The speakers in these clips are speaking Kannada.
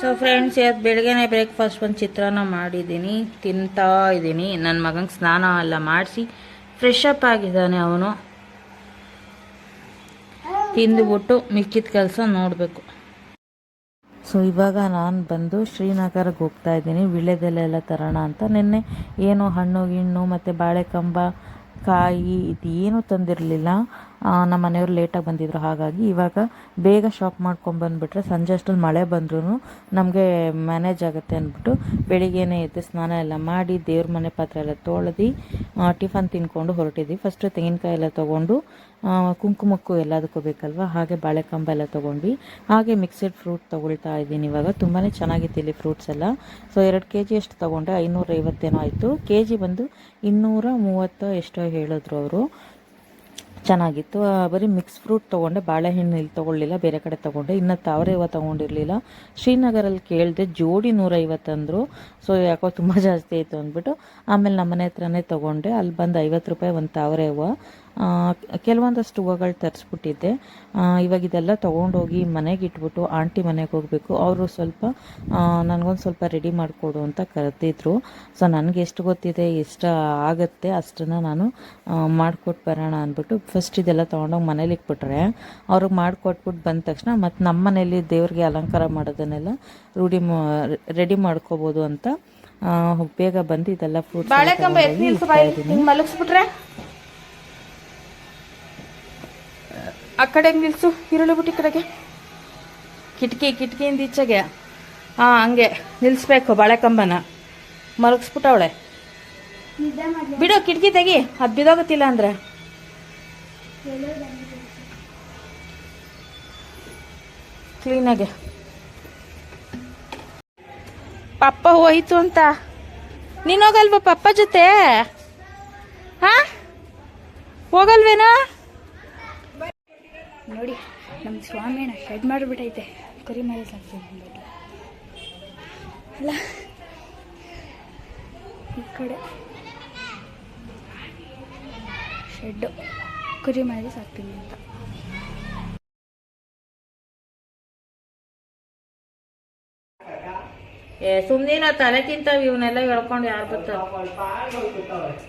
ಸೊ ಫ್ರೆಂಡ್ಸ್ ಇವತ್ತು ಬೆಳಗ್ಗೆನೆ ಬ್ರೇಕ್ಫಾಸ್ಟ್ ಒಂದು ಚಿತ್ರಾನ್ನ ಮಾಡಿದ್ದೀನಿ, ತಿಂತಾ ಇದ್ದೀನಿ ನನ್ನ ಮಗಂಗೆ ಸ್ನಾನ ಎಲ್ಲ ಮಾಡಿಸಿ ಫ್ರೆಶ್ ಅಪ್ ಆಗಿದ್ದಾನೆ ಅವನು. ತಿಂದುಬಿಟ್ಟು ಮಿಕ್ಕಿದ ಕೆಲಸ ನೋಡಬೇಕು. ಸೊ ಇವಾಗ ನಾನು ಬಂದು ಶ್ರೀನಗರಕ್ಕೆ ಹೋಗ್ತಾ ಇದ್ದೀನಿ ವಿಳ್ಯದೆಲೆ ಎಲ್ಲ ತರೋಣ ಅಂತ. ನಿನ್ನೆ ಏನು ಹಣ್ಣು ಗಿಣ್ಣು ಮತ್ತು ಬಾಳೆಕಂಬ, ಕಾಯಿ ಇದೇನು ತಂದಿರಲಿಲ್ಲ. ನಮ್ಮ ಮನೆಯವ್ರು ಲೇಟಾಗಿ ಬಂದಿದ್ರು. ಹಾಗಾಗಿ ಇವಾಗ ಬೇಗ ಶಾಪ್ ಮಾಡ್ಕೊಂಡು ಬಂದುಬಿಟ್ರೆ ಸಂಜೆ ಅಷ್ಟೊಂದು ಮಳೆ ಬಂದ್ರೂ ನಮಗೆ ಮ್ಯಾನೇಜ್ ಆಗುತ್ತೆ ಅಂದ್ಬಿಟ್ಟು ಬೆಳಿಗ್ಗೆನೇ ಎದ್ದು ಸ್ನಾನ ಎಲ್ಲ ಮಾಡಿ ದೇವ್ರ ಮನೆ ಪಾತ್ರೆ ಎಲ್ಲ ತೊಳೆದು ಟಿಫನ್ ತಿನ್ಕೊಂಡು ಹೊರಟಿದ್ವಿ. ಫಸ್ಟು ತೆಂಗಿನಕಾಯಿ ಎಲ್ಲ ತೊಗೊಂಡು ಕುಂಕುಮಕ್ಕು ಎಲ್ಲದಕ್ಕೂ ಬೇಕಲ್ವ? ಹಾಗೆ ಬಾಳೆಕಂಬ ಎಲ್ಲ ತೊಗೊಂಡ್ವಿ. ಹಾಗೆ ಮಿಕ್ಸೆಡ್ ಫ್ರೂಟ್ ತೊಗೊಳ್ತಾ ಇದ್ದೀನಿ ಇವಾಗ. ತುಂಬಾ ಚೆನ್ನಾಗಿತ್ತು ಇಲ್ಲಿ ಫ್ರೂಟ್ಸ್ ಎಲ್ಲ. ಸೊ ಎರಡು ಕೆ ಜಿ ಅಷ್ಟು ತೊಗೊಂಡೆ. ಐನೂರೈವತ್ತೇನೋ ಆಯಿತು. ಕೆ ಜಿ ಬಂದು ಇನ್ನೂರ ಮೂವತ್ತು ಎಷ್ಟೋ ಹೇಳಿದ್ರು ಅವರು. ಚೆನ್ನಾಗಿತ್ತು. ಬರೀ ಮಿಕ್ಸ್ ಫ್ರೂಟ್ ತೊಗೊಂಡೆ, ಬಾಳೆಹಣ್ಣು ಇಲ್ಲಿ ತೊಗೊಳ್ಳಿಲ್ಲ, ಬೇರೆ ಕಡೆ ತೊಗೊಂಡೆ. ಇನ್ನು ತಾವರೆ ಹೂವು ತೊಗೊಂಡಿರಲಿಲ್ಲ. ಶ್ರೀನಗರಲ್ಲಿ ಕೇಳಿದೆ, ಜೋಡಿ ನೂರೈವತ್ತು ಅಂದರು ಸೊ ಯಾಕೋ ತುಂಬ ಜಾಸ್ತಿ ಆಯಿತು ಅಂದ್ಬಿಟ್ಟು, ಆಮೇಲೆ ನಮ್ಮ ಮನೆ ಹತ್ರನೇ ತೊಗೊಂಡೆ. ಅಲ್ಲಿ ಬಂದು ಐವತ್ತು ರೂಪಾಯಿ ಒಂದು ತಾವರೆ ಹೂವು. ಕೆಲವೊಂದಷ್ಟು ಹೂವುಗಳು ತರಿಸ್ಬಿಟ್ಟಿದ್ದೆ. ಇವಾಗ ಇದೆಲ್ಲ ತೊಗೊಂಡೋಗಿ ಮನೆಗೆ ಇಟ್ಬಿಟ್ಟು ಆಂಟಿ ಮನೆಗೆ ಹೋಗಬೇಕು. ಅವರು ಸ್ವಲ್ಪ ನನಗೊಂದು ಸ್ವಲ್ಪ ರೆಡಿ ಮಾಡಿಕೊಡು ಅಂತ ಕರೆದಿದ್ರು. ಸೊ ನನಗೆ ಎಷ್ಟು ಗೊತ್ತಿದೆ ಎಷ್ಟು ಆಗುತ್ತೆ ಅಷ್ಟನ್ನು ನಾನು ಮಾಡಿಕೊಟ್ಟು ಬರೋಣ ಅಂದ್ಬಿಟ್ಟು ಫಸ್ಟ್ ಇದೆಲ್ಲ ತೊಗೊಂಡೋಗಿ ಮನೇಲಿ ಇಟ್ಬಿಟ್ರೆ ಅವ್ರಿಗೆ ಮಾಡಿಕೊಟ್ಬಿಟ್ಟು ಬಂದ ತಕ್ಷಣ ಮತ್ತು ನಮ್ಮ ಮನೇಲಿ ದೇವ್ರಿಗೆ ಅಲಂಕಾರ ಮಾಡೋದನ್ನೆಲ್ಲ ರೂಢಿ ರೆಡಿ ಮಾಡ್ಕೋಬೋದು ಅಂತ ಬೇಗ ಬಂದು ಇದೆಲ್ಲ ಫ್ರೂಟ್ಸ್ ಮಲಗಿಸ್ಬಿಟ್ರೆ. ಆ ಕಡೆ ನಿಲ್ಸು ಈರುಳ್ಳಿ ಬುಟ್ಟಿ ಈ ಕಡೆಗೆ. ಕಿಟಕಿ ಕಿಟಕಿಯಿಂದ ಈಚೆಗೆ. ಹಾ ಹಂಗೆ. ನಿಲ್ಸ್ಬೇಕು ಬಾಳೆಕಂಬನ ಮಲಗಿಸ್ಬಿಟ್ಟವಳೆ ಬಿಡು ಕಿಟಕಿ ತೆಗಿ. ಅದು ಬಿದೋಗತ್ತಿಲ್ಲ ಅಂದ್ರೆ. ಕ್ಲೀನಾಗೆ. ಪಪ್ಪ ಹೋಯ್ತು ಅಂತ. ನೀನ್ ಹೋಗಲ್ವಾ ಪಪ್ಪ ಜೊತೆ? ಹಾ? ಹೋಗಲ್ವೇನೋ? ನೋಡಿ ನಮ್ಮ ಸ್ವಾಮಿನ ಶೆಡ್ ಮಾಡಿಬಿಟ್ಟೈತೆ. ಕುರಿ ಮೇಲೆ ಸಾಕ್ತೀನಿ ಅಲ್ಲ, ಈ ಕಡೆ ಶೆಡ್ಡು ಕುರಿ ಮೇಲೆ ಸಾಕ್ತೀನಿ ಅಂತ. ಏ ಸುಮ್ಮನೆ ತಲೆ ತಿಂತಾವ, ಇವನ್ನೆಲ್ಲ ಹೇಳ್ಕೊಂಡು ಯಾರು ಬರ್ತಾವ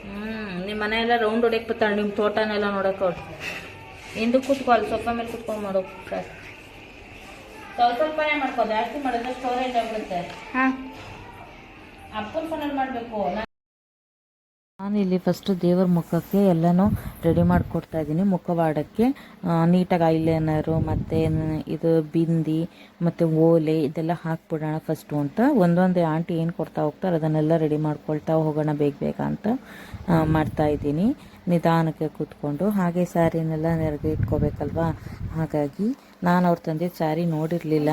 ಹ್ಮ್ ನಿಮ್ಮ ಮನೆಯೆಲ್ಲ ರೌಂಡ್ ಹೊಡೆಯಕ್ ಬರ್ತಾಳೆ ನಿಮ್ಮ ತೋಟನೆಲ್ಲ ನೋಡಕ್ ಅವ್ರು. ಹಿಂದಕ್ಕೆ ಕುತ್ಕೊಳ್ಳಿ ಸೊಫಾ ಮೇಲೆ ಕುತ್ಕೊಂಡು ಮಾಡೋ ಸ್ವಲ್ಪ ಸ್ವಲ್ಪನೇ ಮಾಡ್ಕೋ ಜಾಸ್ತಿ ಮಾಡಿದ್ರೆ ಸ್ಟೋರೇಜ್ ಆಗ್ಬಿಡುತ್ತೆ ಹಾಂ. ಅಪ್ಪನ ಫೋನಲ್ಲಿ ಮಾಡಬೇಕು. ನಾನು ಇಲ್ಲಿ ಫಸ್ಟು ದೇವರ ಮುಖಕ್ಕೆ ಎಲ್ಲನೂ ರೆಡಿ ಮಾಡಿಕೊಡ್ತಾ ಇದ್ದೀನಿ. ಮುಖವಾಡಕ್ಕೆ ನೀಟಾಗಿ ಐಲೈನರು ಮತ್ತು ಇದು ಬಿಂದಿ ಮತ್ತು ಓಲೆ ಇದೆಲ್ಲ ಹಾಕ್ಬಿಡೋಣ ಫಸ್ಟು ಅಂತ. ಒಂದೊಂದೇ ಆಂಟಿ ಏನು ಕೊಡ್ತಾ ಹೋಗ್ತಾರೆ ಅದನ್ನೆಲ್ಲ ರೆಡಿ ಮಾಡ್ಕೊಳ್ತಾ ಹೋಗೋಣ ಬೇಗ ಬೇಗ ಅಂತ ಮಾಡ್ತಾ ಇದ್ದೀನಿ. ನಿಧಾನಕ್ಕೆ ಕೂತ್ಕೊಂಡು. ಹಾಗೆ ಸ್ಯಾರಿನೆಲ್ಲ ನೆರೆದು ಇಟ್ಕೋಬೇಕಲ್ವಾ? ಹಾಗಾಗಿ ನಾನು ಅವ್ರ ತಂದೆ ಸ್ಯಾರಿ ನೋಡಿರಲಿಲ್ಲ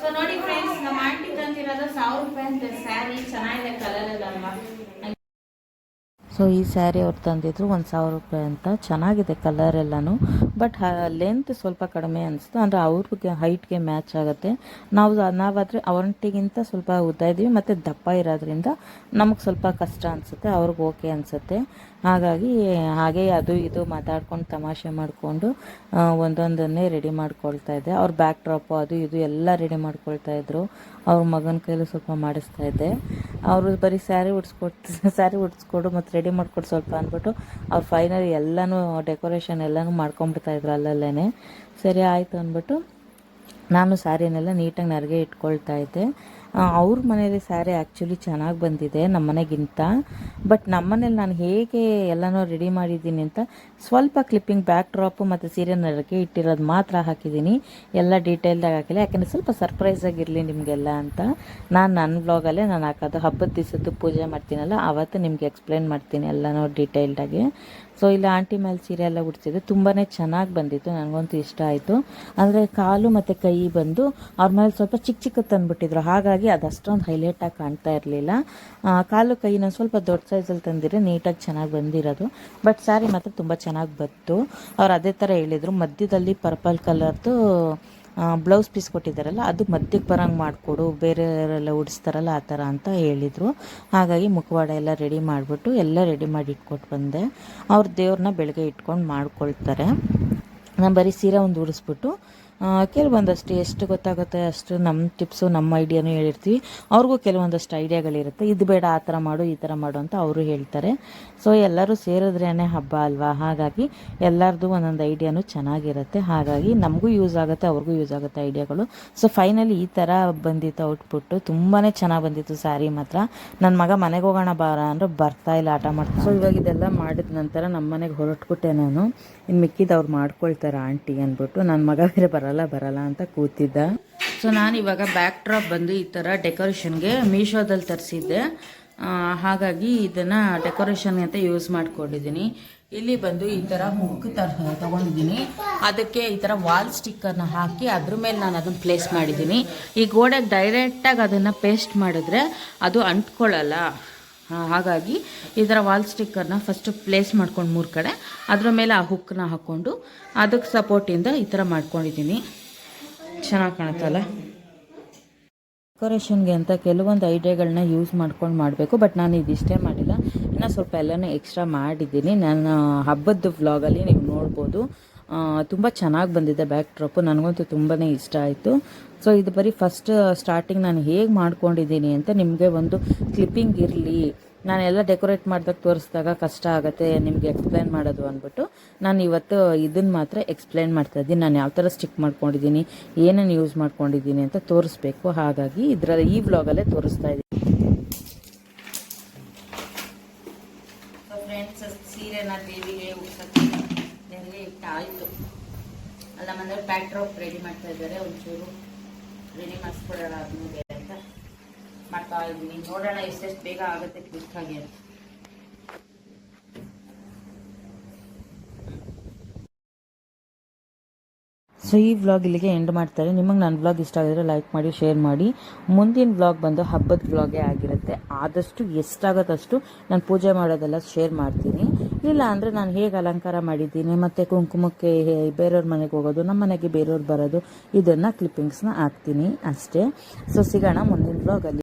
ಸೊ ನೋಡಿ ಫ್ರೆಂಡ್ಸ್ ನಮ್ಮ ಆಂಟಿ ತಂದಿರೋದು ಸಾವಿರ ರೂಪಾಯಿ ಅಂತ ಸ್ಯಾರಿ ಚೆನ್ನಾಗಿದೆ ಸೊ ಈ ಸ್ಯಾರಿ ಅವ್ರು ತಂದಿದ್ರು ಒಂದು ಸಾವಿರ ರೂಪಾಯಿ ಅಂತ. ಚೆನ್ನಾಗಿದೆ ಕಲರ್ ಎಲ್ಲನೂ. ಬಟ್ ಲೆಂತ್ ಸ್ವಲ್ಪ ಕಡಿಮೆ ಅನಿಸ್ತು. ಅಂದರೆ ಅವ್ರಿಗೆ ಹೈಟ್ಗೆ ಮ್ಯಾಚ್ ಆಗುತ್ತೆ. ನಾವು, ನಾವಾದರೆ ಅವರಂಟಿಗಿಂತ ಸ್ವಲ್ಪ ಉದ್ದ ಇದ್ದೀವಿ. ಮತ್ತು ದಪ್ಪ ಇರೋದ್ರಿಂದ ನಮಗೆ ಸ್ವಲ್ಪ ಕಷ್ಟ ಅನಿಸುತ್ತೆ. ಅವ್ರಿಗೆ ಓಕೆ ಅನಿಸುತ್ತೆ. ಹಾಗಾಗಿ, ಹಾಗೆ ಅದು ಇದು ಮಾತಾಡ್ಕೊಂಡು ತಮಾಷೆ ಮಾಡಿಕೊಂಡು ಒಂದೊಂದನ್ನೇ ರೆಡಿ ಮಾಡ್ಕೊಳ್ತಾ ಇದ್ದೆ. ಅವ್ರ ಬ್ಯಾಕ್ ಡ್ರಾಪು ಅದು ಇದು ಎಲ್ಲ ರೆಡಿ ಮಾಡ್ಕೊಳ್ತಾ ಇದ್ರು. ಅವ್ರ ಮಗನ ಕೈಲೂ ಸ್ವಲ್ಪ ಮಾಡಿಸ್ತಾ ಇದ್ದೆ. ಅವರು ಬರೀ ಸ್ಯಾರಿ ಉಡ್ಸ್ಕೊಟ್ಟು ಸ್ಯಾರಿ ಉಡ್ಸ್ಕೊಡು ಮತ್ತು ರೆಡಿ ಮಾಡ್ಕೊಡು ಸ್ವಲ್ಪ ಅಂದ್ಬಿಟ್ಟು ಅವ್ರು ಫೈನಲಿ ಎಲ್ಲನೂ ಡೆಕೋರೇಷನ್ ಎಲ್ಲನೂ ಮಾಡ್ಕೊಂಬಿಡ್ತಾ ಇದ್ರು ಅಲ್ಲಲ್ಲೇ ಸರಿ, ಆಯಿತು ಅಂದ್ಬಿಟ್ಟು ನಾನು ಸ್ಯಾರಿನೆಲ್ಲ ನೀಟಾಗಿ ನರಿಗೆ ಇಟ್ಕೊಳ್ತಾ ಇದ್ದೆ. ಅವ್ರ ಮನೇಲಿ ಸ್ಯಾರಿ ಆ್ಯಕ್ಚುಲಿ ಚೆನ್ನಾಗಿ ಬಂದಿದೆ ನಮ್ಮ ಮನೆಗಿಂತ. ಬಟ್ ನಮ್ಮ ಮನೇಲಿ ನಾನು ಹೇಗೆ ಎಲ್ಲನೂ ರೆಡಿ ಮಾಡಿದ್ದೀನಿ ಅಂತ ಸ್ವಲ್ಪ ಕ್ಲಿಪ್ಪಿಂಗ್ ಬ್ಯಾಕ್ ಡ್ರಾಪು ಮತ್ತು ಸೀರೆ ನಡಕ್ಕೆ ಇಟ್ಟಿರೋದು ಮಾತ್ರ ಹಾಕಿದ್ದೀನಿ. ಎಲ್ಲ ಡೀಟೇಲ್ದಾಗ ಹಾಕಿಲ್ಲ. ಯಾಕೆಂದರೆ ಸ್ವಲ್ಪ ಸರ್ಪ್ರೈಸ್ ಆಗಿರಲಿ ನಿಮಗೆಲ್ಲ ಅಂತ. ನಾನು ನನ್ನ ಬ್ಲಾಗಲ್ಲೇ ನಾನು ಹಾಕೋದು. ಹಬ್ಬದ ದಿವಸದ್ದು ಪೂಜೆ ಮಾಡ್ತೀನಲ್ಲ ಆವತ್ತು ನಿಮಗೆ ಎಕ್ಸ್ಪ್ಲೇನ್ ಮಾಡ್ತೀನಿ ಎಲ್ಲನೂ ಡೀಟೇಲ್ಡಾಗಿ ಸೊ ಇಲ್ಲಿ ಆಂಟಿ ಮೇಲೆ ಸೀರೆ ಎಲ್ಲ ಉಡ್ಸಿದ್ದೆ ತುಂಬಾ ಚೆನ್ನಾಗಿ ಬಂದಿತ್ತು. ನನಗಂತೂ ಇಷ್ಟ ಆಯಿತು. ಅಂದರೆ ಕಾಲು ಮತ್ತು ಕೈ ಬಂದು ಅವ್ರ ಮೇಲೆ ಸ್ವಲ್ಪ ಚಿಕ್ಕ ಚಿಕ್ಕ ತಂದುಬಿಟ್ಟಿದ್ರು ಹಾಗಾಗಿ ಅದು ಅಷ್ಟೊಂದು ಹೈಲೈಟಾಗಿ ಕಾಣ್ತಾ ಇರಲಿಲ್ಲ. ಕಾಲು ಕೈನ ಸ್ವಲ್ಪ ದೊಡ್ಡ ಸೈಜಲ್ಲಿ ತಂದಿದ್ರೆ ನೀಟಾಗಿ ಚೆನ್ನಾಗಿ ಬಂದಿರೋದು. ಬಟ್ ಸ್ಯಾರಿ ಮಾತ್ರ ತುಂಬ ಚೆನ್ನಾಗಿ ಬಂತು. ಅವ್ರು ಅದೇ ಥರ ಹೇಳಿದರು. ಮಧ್ಯದಲ್ಲಿ ಪರ್ಪಲ್ ಕಲರ್ದು ಬ್ಲೌಸ್ ಪೀಸ್ ಕೊಟ್ಟಿದ್ದಾರಲ್ಲ, ಅದು ಮಧ್ಯಕ್ಕೆ ಬರೋಂಗೆ ಮಾಡಿಕೊಡು, ಬೇರೆಯವರೆಲ್ಲ ಉಡಿಸ್ತಾರಲ್ಲ ಆ ಥರ ಅಂತ ಹೇಳಿದರು. ಹಾಗಾಗಿ ಮುಖವಾಡ ಎಲ್ಲ ರೆಡಿ ಮಾಡಿಬಿಟ್ಟು ಎಲ್ಲ ರೆಡಿ ಮಾಡಿ ಇಟ್ಕೊಟ್ಟು ಬಂದೆ. ಅವ್ರ ದೇವ್ರನ್ನ ಬೆಳಗ್ಗೆ ಇಟ್ಕೊಂಡು ಮಾಡ್ಕೊಳ್ತಾರೆ. ನಾನು ಬರೀ ಸೀರೆ ಒಂದು ಉಡಿಸ್ಬಿಟ್ಟು ಕೆಲವೊಂದಷ್ಟು ಎಷ್ಟು ಗೊತ್ತಾಗುತ್ತೆ ಅಷ್ಟು ನಮ್ಮ ಟಿಪ್ಸು ನಮ್ಮ ಐಡಿಯಾನು ಹೇಳಿರ್ತೀವಿ. ಅವ್ರಿಗೂ ಕೆಲವೊಂದಷ್ಟು ಐಡಿಯಾಗಳಿರುತ್ತೆ ಇದು ಬೇಡ, ಆ ಥರ ಮಾಡು, ಈ ಥರ ಮಾಡು ಅಂತ ಅವರು ಹೇಳ್ತಾರೆ. ಸೊ ಎಲ್ಲರೂ ಸೇರಿದ್ರೇ ಹಬ್ಬ ಅಲ್ವಾ? ಹಾಗಾಗಿ ಎಲ್ಲರದು ಒಂದೊಂದು ಐಡಿಯಾನು ಚೆನ್ನಾಗಿರುತ್ತೆ. ಹಾಗಾಗಿ ನಮಗೂ ಯೂಸ್ ಆಗುತ್ತೆ, ಅವ್ರಿಗೂ ಯೂಸ್ ಆಗುತ್ತೆ ಐಡಿಯಾಗಳು ಸೊ ಫೈನಲಿ ಈ ಥರ ಬಂದಿತ್ತು ಔಟ್ಪುಟ್ಟು ತುಂಬಾ ಚೆನ್ನಾಗಿ ಬಂದಿತ್ತು ಸ್ಯಾರಿ ಮಾತ್ರ. ನನ್ನ ಮಗ ಮನೆಗೆ ಹೋಗೋಣ ಬಾರ ಅಂದ್ರೆ ಬರ್ತಾ ಇಲ್ಲ, ಆಟ ಮಾಡ್ತಾ ಸೊ ಇವಾಗ ಇದೆಲ್ಲ ಮಾಡಿದ ನಂತರ ನಮ್ಮ ಮನೆಗೆ ಹೊರಟ್ಬಿಟ್ಟೆ ನಾನು. ಇನ್ನು ಮಿಕ್ಕಿದ್ದು ಅವ್ರು ಮಾಡ್ಕೊಳ್ತಾರೆ ಆಂಟಿ ಅಂದ್ಬಿಟ್ಟು. ನನ್ನ ಮಗ ಬೇರೆ ಬರಲ್ಲ. ಬರಲ್ಲ ಅಂತ ಕೂತಿದ್ದ. ಸೊ ನಾನು ಇವಾಗ ಬ್ಯಾಕ್ ಡ್ರಾಪ್ ಬಂದು ಈ ಥರ ಡೆಕೋರೇಷನ್ಗೆ ಮೀಶೋದಲ್ಲಿ ತರಿಸಿದ್ದೆ. ಹಾಗಾಗಿ ಇದನ್ನು ಡೆಕೋರೇಷನ್ ಅಂತ ಯೂಸ್ ಮಾಡ್ಕೊಂಡಿದ್ದೀನಿ. ಇಲ್ಲಿ ಬಂದು ಈ ಥರ ಹುಕ್ ತರ ತೊಗೊಂಡಿದ್ದೀನಿ. ಅದಕ್ಕೆ ಈ ಥರ ವಾಲ್ ಸ್ಟಿಕ್ಕರ್ನ ಹಾಕಿ ಅದ್ರ ಮೇಲೆ ನಾನು ಅದನ್ನು ಪ್ಲೇಸ್ ಮಾಡಿದ್ದೀನಿ. ಈ ಗೋಡೆಗೆ ಡೈರೆಕ್ಟಾಗಿ ಅದನ್ನು ಪೇಸ್ಟ್ ಮಾಡಿದ್ರೆ ಅದು ಅಂಟ್ಕೊಳ್ಳಲ್ಲ. ಹಾಗಾಗಿ ಈ ಥರ ವಾಲ್ ಸ್ಟಿಕ್ಕರ್ನ ಫಸ್ಟ್ ಪ್ಲೇಸ್ ಮಾಡ್ಕೊಂಡು ಮೂರು ಕಡೆ. ಅದರ ಮೇಲೆ ಆ ಹುಕ್ಕನ್ನ ಹಾಕ್ಕೊಂಡು ಅದಕ್ಕೆ ಸಪೋರ್ಟಿಂದ ಈ ಥರ ಮಾಡ್ಕೊಂಡಿದ್ದೀನಿ. ಚೆನ್ನಾಗಿ ಕಾಣುತ್ತಲ್ಲ ಡೆಕೋರೇಷನ್ಗೆ ಅಂತ ಕೆಲವೊಂದು ಐಡಿಯಾಗಳನ್ನ ಯೂಸ್ ಮಾಡ್ಕೊಂಡು ಮಾಡಬೇಕು ಬಟ್ ನಾನು ಇದಿಷ್ಟೇ ಮಾಡಿಲ್ಲ. ಇನ್ನು ಸ್ವಲ್ಪ ಎಲ್ಲನೂ ಎಕ್ಸ್ಟ್ರಾ ಮಾಡಿದ್ದೀನಿ. ನಾನು ಹಬ್ಬದ ವ್ಲಾಗಲ್ಲಿ ನೀವು ನೋಡ್ಬೋದು. ತುಂಬ ಚೆನ್ನಾಗಿ ಬಂದಿದೆ ಬ್ಯಾಕ್ ಡ್ರಾಪು ನನಗಂತೂ ತುಂಬಾ ಇಷ್ಟ ಆಯಿತು. ಸೊ ಇದು ಬರೀ ಫಸ್ಟ್ ಸ್ಟಾರ್ಟಿಂಗ್ ನಾನು ಹೇಗೆ ಮಾಡ್ಕೊಂಡಿದ್ದೀನಿ ಅಂತ ನಿಮಗೆ ಒಂದು ಕ್ಲಿಪ್ಪಿಂಗ್ ಇರಲಿ. ನಾನೆಲ್ಲ ಡೆಕೋರೇಟ್ ಮಾಡಿದಾಗ ತೋರಿಸಿದಾಗ ಕಷ್ಟ ಆಗುತ್ತೆ, ನಿಮಗೆ ಎಕ್ಸ್ಪ್ಲೈನ್ ಮಾಡೋದು ಅಂದ್ಬಿಟ್ಟು ನಾನು ಇವತ್ತು ಇದನ್ನು ಮಾತ್ರ ಎಕ್ಸ್ಪ್ಲೈನ್ ಮಾಡ್ತಾ ಇದ್ದೀನಿ. ನಾನು ಯಾವ ಥರ ಸ್ಟಿಕ್ ಮಾಡ್ಕೊಂಡಿದ್ದೀನಿ, ಏನೇನು ಯೂಸ್ ಮಾಡ್ಕೊಂಡಿದ್ದೀನಿ ಅಂತ ತೋರಿಸ್ಬೇಕು. ಹಾಗಾಗಿ ಇದರ ಈ ವ್ಲಾಗಲ್ಲೇ ತೋರಿಸ್ತಾ ಇದ್ದೀನಿ. ಸೀರೆನ ದೇವಿಗೆ ಉಡ್ಸಕ್ಕೆ ನೆರಗೆ ಇಟ್ಟಾಯಿತು ಅಲ್ಲ ಬ್ಯಾಕ್ ಡ್ರಾಪ್ ರೆಡಿ ಮಾಡ್ತಾ ಇದ್ದಾರೆ, ಒಂಚೂರು ರೆಡಿ ಮಾಡಿಸ್ಕೊಡೋಣ ಆದ್ಮೇಲೆ ಅಂತ ಮಾಡ್ತಾ ಇದ್ದೀನಿ. ನೋಡೋಣ ಎಷ್ಟೆಷ್ಟು ಬೇಗ ಆಗುತ್ತೆ ಕ್ವಿಕ್ಕಾಗಿ ಅಂತ. ಸೊ, ಈ ವ್ಲಾಗ್ ಇಲ್ಲಿಗೆ ಎಂಡ್ ಮಾಡ್ತಾರೆ ನಿಮಗೆ ನನ್ನ ವ್ಲಾಗ್ ಇಷ್ಟ ಆಗಿದ್ರೆ ಲೈಕ್ ಮಾಡಿ ಶೇರ್ ಮಾಡಿ. ಮುಂದಿನ ವ್ಲಾಗ್ ಬಂದು ಹಬ್ಬದ ವ್ಲಾಗೇ ಆಗಿರುತ್ತೆ. ಆದಷ್ಟು ಎಷ್ಟಾಗತ್ತಷ್ಟು ನಾನು ಪೂಜೆ ಮಾಡೋದೆಲ್ಲ ಶೇರ್ ಮಾಡ್ತೀನಿ. ಇಲ್ಲ ಅಂದರೆ ನಾನು ಹೇಗೆ ಅಲಂಕಾರ ಮಾಡಿದ್ದೀನಿ, ಮತ್ತು ಕುಂಕುಮಕ್ಕೆ ಬೇರೆಯವ್ರ ಮನೆಗೆ ಹೋಗೋದು ನಮ್ಮ ಮನೆಗೆ ಬೇರೆಯವ್ರು ಬರೋದು, ಇದನ್ನು ಕ್ಲಿಪ್ಪಿಂಗ್ಸ್ನ ಹಾಕ್ತೀನಿ ಅಷ್ಟೇ. ಸೊ ಸಿಗೋಣ ಮುಂದಿನ ವ್ಲಾಗಲ್ಲಿ